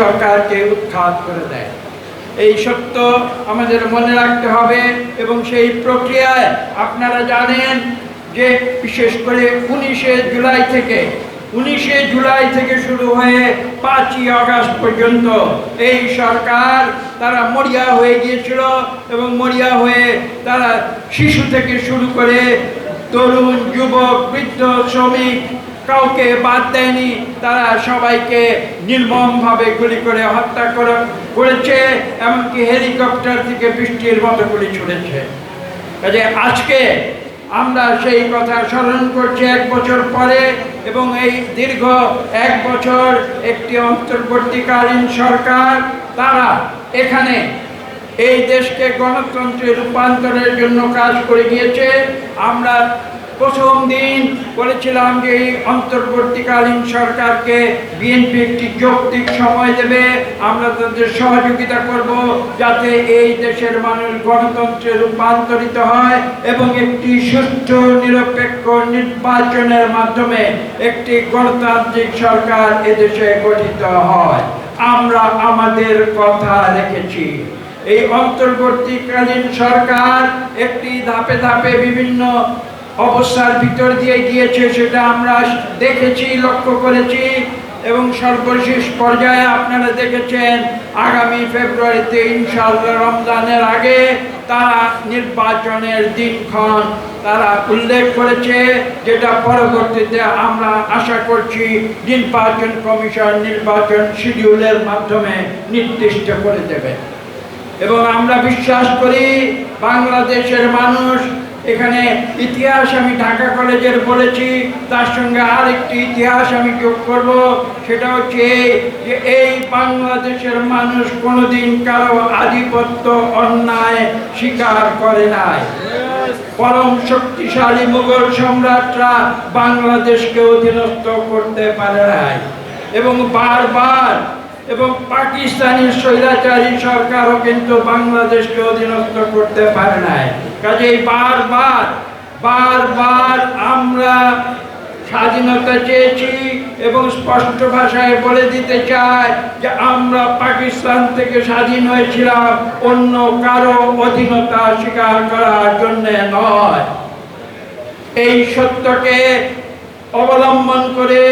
সরকারকে উৎখাত করে দেয়। এই সত্য আমাদের মনে রাখতে হবে এবং সেই প্রক্রিয়ায় আপনারা জানেন যে বিশেষ করে উনিশে জুলাই থেকে, উনিশে জুলাই থেকে শুরু হয়ে পাঁচই আগস্ট পর্যন্ত এই সরকার তারা মরিয়া হয়ে গিয়েছিল এবং মরিয়া হয়ে তারা শিশু থেকে শুরু করে তরুণ, যুবক, বৃদ্ধ, শ্রমিক কাউকে বাদ দেয়নি, তারা সবাইকে নির্মমভাবে গুলি করে হত্যা করে করেছে, এমনকি হেলিকপ্টার থেকে বৃষ্টির মতো গুলি ছুড়েছে। কাজে আজকে আমরা সেই কথা স্মরণ করছি এক বছর পরে এবং এই দীর্ঘ এক বছর একটি অন্তর্বর্তীকালীন সরকার, তারা এখানে এই দেশকে গণতন্ত্রে রূপান্তরের জন্য কাজ করে গিয়েছে। আমরা প্রথম দিন বলেছিলাম যে এই অন্তর্বর্তীকালীন সরকারকে বিএনপি একটি যৌক্তিক সময় দেবে। আমরা তাদের সহযোগিতা করব যাতে এই দেশের মানুষ গণতন্ত্রে রূপান্তরিত হয় এবং একটি সুষ্ঠু, নিরপেক্ষ নির্বাচনের মাধ্যমে একটি গণতান্ত্রিক সরকার এদেশে গঠিত হয়। আমরা আমাদের কথা রেখেছি। এই অন্তর্বর্তীকালীন সরকার একটি ধাপে ধাপে বিভিন্ন অবস্থার ভিতর দিয়ে গিয়েছে সেটা আমরা দেখেছি, লক্ষ্য করেছি এবং সর্বশেষ পর্যায়ে আপনারা দেখেছেন, আগামী ফেব্রুয়ারিতে ইনশাআল্লাহ রমজানের আগে তারা নির্বাচনের দিনক্ষণ তারা উল্লেখ করেছে, যেটা পরবর্তীতে আমরা আশা করছি নির্বাচন কমিশন নির্বাচন শিডিউলের মাধ্যমে নির্দিষ্ট করে দেবে। এবং আমরা বিশ্বাস করি, বাংলাদেশের মানুষ এখানে ইতিহাস আমি ঢাকা কলেজের বলেছি, তার সঙ্গে আরেকটি ইতিহাস আমি যোগ করব, সেটা হচ্ছে যে এই বাংলাদেশের মানুষ কোনোদিন কারও আধিপত্য অন্যায় স্বীকার করে নাই। পরম শক্তিশালী মুঘল সম্রাটরা বাংলাদেশকে অধীনস্থ করতে পারে নাই। এবং বারবার এবং পাকিস্তানি স্বৈরাচারী সরকারও কিন্তু বাংলাদেশকে অধীনস্থ করতে পারে নাই। কাজেই বারবার বারবার আমরা স্বাধীনতা চেয়েছি এবং স্পষ্ট ভাষায় বলে দিতে চাই যে আমরা পাকিস্তান থেকে স্বাধীন হয়েছিলাম অন্য কারও অধীনতা স্বীকার করার জন্য নয়। এই সত্যকে অবলম্বন করে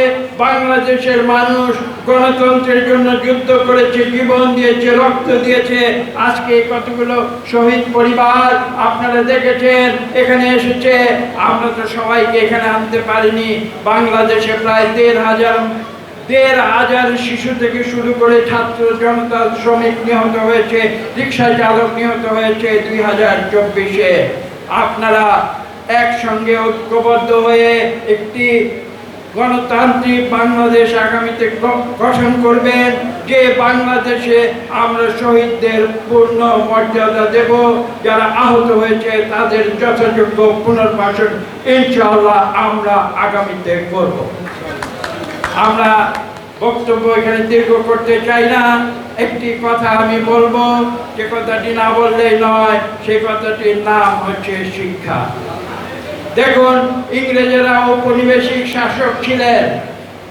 বাংলাদেশের মানুষ গণতন্ত্রের জন্য যুদ্ধ করেছে, জীবন দিয়েছে, রক্ত দিয়েছে। আজকে কতগুলো শহীদ পরিবার আপনারা দেখেছেন, এখানে এসেছে। আমরা তো সবাইকে এখানে আনতে পারিনি। বাংলাদেশে প্রায় দেড় হাজার দেড় হাজার শিশু থেকে শুরু করে ছাত্র জনতা, শ্রমিক নিহত হয়েছে, রিক্সা চালক নিহত হয়েছে দুই হাজার চব্বিশে। আপনারা একসঙ্গে ঐক্যবদ্ধ হয়ে একটি গণতান্ত্রিক বাংলাদেশ আগামীতে গঠন করবেন। যে বাংলাদেশে আমরা শহীদদের পূর্ণ মর্যাদা দেব, যারা আহত হয়েছে তাদের যথাযোগ্য পুনর্বাসন ইনশাআল্লাহ আমরা আগামীতে করব। আমরা বক্তব্য এখানে দীর্ঘ করতে চাই না। একটি কথা আমি বলব, যে কথাটি না বললেই নয়, সেই কথাটির নাম হচ্ছে শিক্ষা। দেখুন, ইংরেজেরা ঔপনিবেশিক শাসক ছিলেন,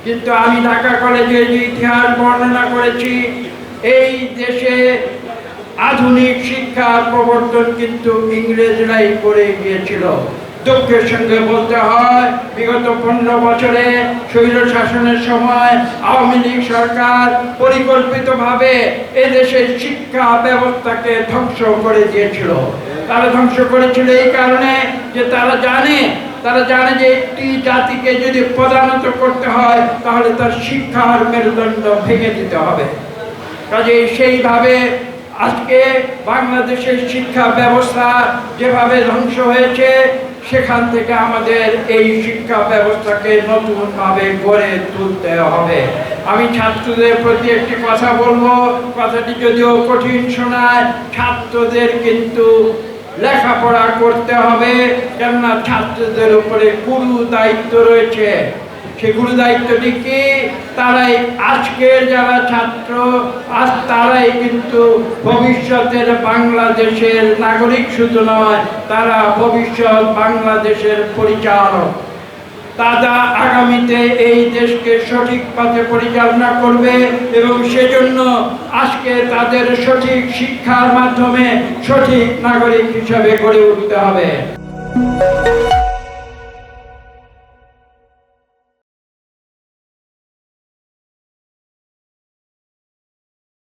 কিন্তু আমি ঢাকা কলেজে যে ইতিহাস বর্ণনা করেছি, এই দেশে আধুনিক শিক্ষা প্রবর্তন কিন্তু ইংরেজরাই করে গিয়েছিল। দুঃখের সঙ্গে বলতে হয়, বিগত পনেরো বছরে স্বৈর শাসনের সময় আওয়ামী লীগ সরকার পরিকল্পিতভাবে এদেশের শিক্ষা ব্যবস্থাকে ধ্বংস করে দিয়েছিল। তারা ধ্বংস করেছিল এই কারণে যে তারা জানে তারা জানে যে একটি জাতিকে যদি প্রধানত করতে হয়, তাহলে তার শিক্ষার মেরুদণ্ড ভেঙে দিতে হবে। কাজে সেইভাবে আজকে বাংলাদেশের শিক্ষা ব্যবস্থা যেভাবে ধ্বংস হয়েছে সেখান থেকে আমাদের এই শিক্ষা ব্যবস্থাকে নতুনভাবে গড়ে তুলতে হবে। আমি ছাত্রদের প্রতি একটি কথা বলব, কথাটি যদিও কঠিন শোনায়, ছাত্রদের কিন্তু লেখাপড়া করতে হবে, কেননা ছাত্রদের উপরে গুরু দায়িত্ব রয়েছে। সে গুরু দায়িত্বটি কি তারাই আজকের যারা ছাত্র, আজ তারাই কিন্তু ভবিষ্যতের বাংলাদেশের নাগরিক শুধু নয়, তারা ভবিষ্যৎ বাংলাদেশের পরিচালক। তারা আগামীতে এই দেশকে সঠিক পথে পরিচালনা করবে এবং সেজন্য আজকে তাদের সঠিক শিক্ষার মাধ্যমে সঠিক নাগরিক হিসাবে গড়ে উঠতে হবে।